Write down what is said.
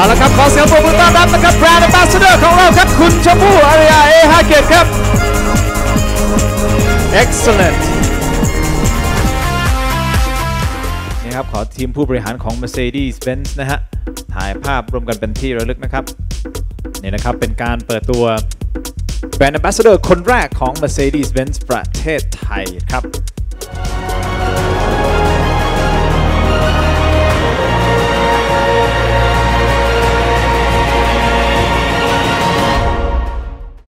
าละครับขอเสียงปรบมือต้อนรับนะครับแบรนด์แอมบาสเดอร์ของเราครับ คุณชมพู่อาริยาเอฮาเกตครับ excellent นี่ครับขอทีมผู้บริหารของ Mercedes-Benz นะฮะ ถ่ายภาพรวมกันเป็นที่ระลึกนะครับนี่นะครับเป็นการเปิดตัวแบรนด์แอมบาสเดอร์คนแรกของ Mercedes-Benz ประเทศไทยครับ